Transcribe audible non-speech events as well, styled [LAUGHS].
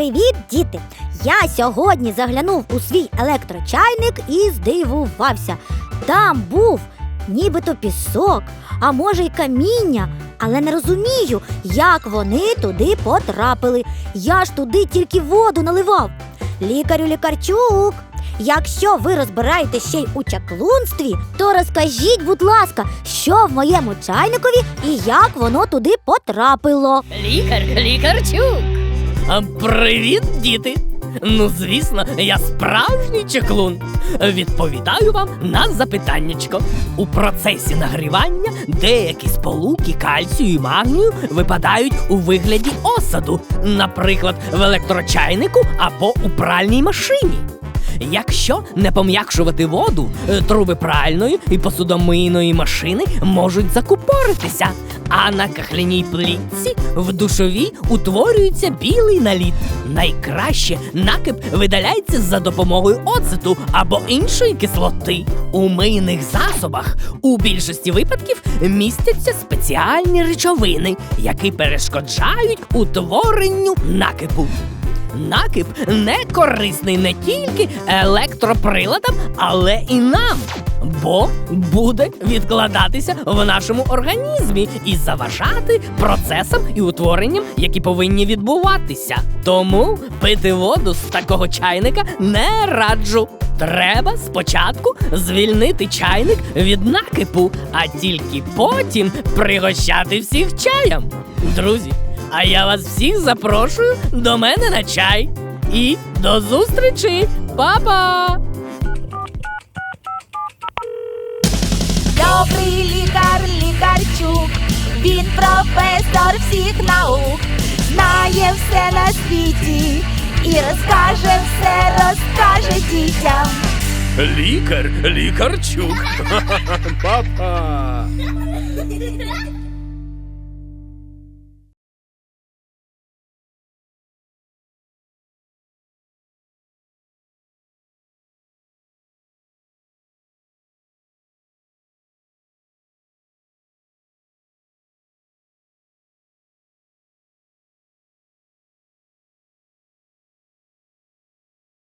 Привіт, діти! Я сьогодні заглянув у свій електрочайник і здивувався. Там був нібито пісок, а може й каміння, але не розумію, як вони туди потрапили. Я ж туди тільки воду наливав. Лікарю лікарчук. Якщо ви розбираєте ще й у чаклунстві, то розкажіть, будь ласка, що в моєму чайникові і як воно туди потрапило. Лікар, лікарчук. Привіт, діти! Ну, звісно, я справжній чеклун. Відповідаю вам на запитаннячко. У процесі нагрівання деякі сполуки кальцію і магнію випадають у вигляді осаду, наприклад, в електрочайнику або у пральній машині. Якщо не пом'якшувати воду, е, труби пральної і посудомийної машини можуть закупоритися, а на кахляній плітці в душовій утворюється білий наліт. Найкраще накип видаляється за допомогою оцету або іншої кислоти. У мийних засобах у більшості випадків містяться спеціальні речовини, які перешкоджають утворенню накипу. Накип не корисний не тільки електроприладам, але і нам. Бо буде відкладатися в нашому організмі і заважати процесам і утворенням, які повинні відбуватися. Тому пити воду з такого чайника не раджу. Треба спочатку звільнити чайник від накипу, а тільки потім пригощати всіх чаєм. Друзі, а я вас всіх запрошую до мене на чай. І до зустрічі, Па-па! Добрий лікар, лікарчук, він професор всіх наук, знає все на світі і розкаже все, розкаже дітям. Лікар, лікарчук. [LAUGHS] Папа. [LAUGHS]